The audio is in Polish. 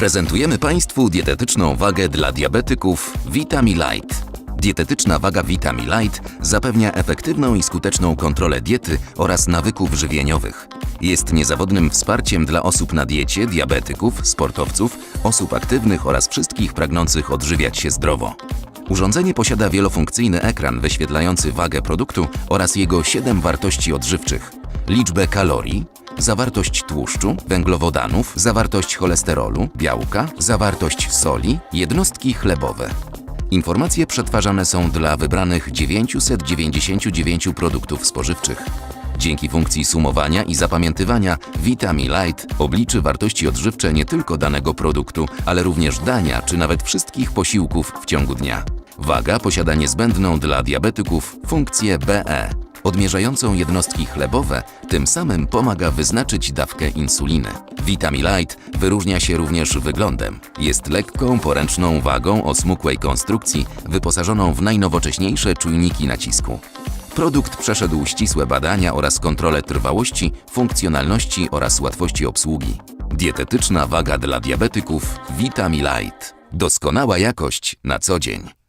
Prezentujemy Państwu dietetyczną wagę dla diabetyków Vitamilite. Dietetyczna waga Vitamilite zapewnia efektywną i skuteczną kontrolę diety oraz nawyków żywieniowych. Jest niezawodnym wsparciem dla osób na diecie, diabetyków, sportowców, osób aktywnych oraz wszystkich pragnących odżywiać się zdrowo. Urządzenie posiada wielofunkcyjny ekran wyświetlający wagę produktu oraz jego 7 wartości odżywczych. Liczbę kalorii, zawartość tłuszczu, węglowodanów, zawartość cholesterolu, białka, zawartość soli, jednostki chlebowe. Informacje przetwarzane są dla wybranych 999 produktów spożywczych. Dzięki funkcji sumowania i zapamiętywania Vitamilite obliczy wartości odżywcze nie tylko danego produktu, ale również dania czy nawet wszystkich posiłków w ciągu dnia. Waga posiada niezbędną dla diabetyków funkcję BE, odmierzającą jednostki chlebowe, tym samym pomaga wyznaczyć dawkę insuliny. Vitamilite wyróżnia się również wyglądem. Jest lekką, poręczną wagą o smukłej konstrukcji, wyposażoną w najnowocześniejsze czujniki nacisku. Produkt przeszedł ścisłe badania oraz kontrolę trwałości, funkcjonalności oraz łatwości obsługi. Dietetyczna waga dla diabetyków Vitamilite. Doskonała jakość na co dzień.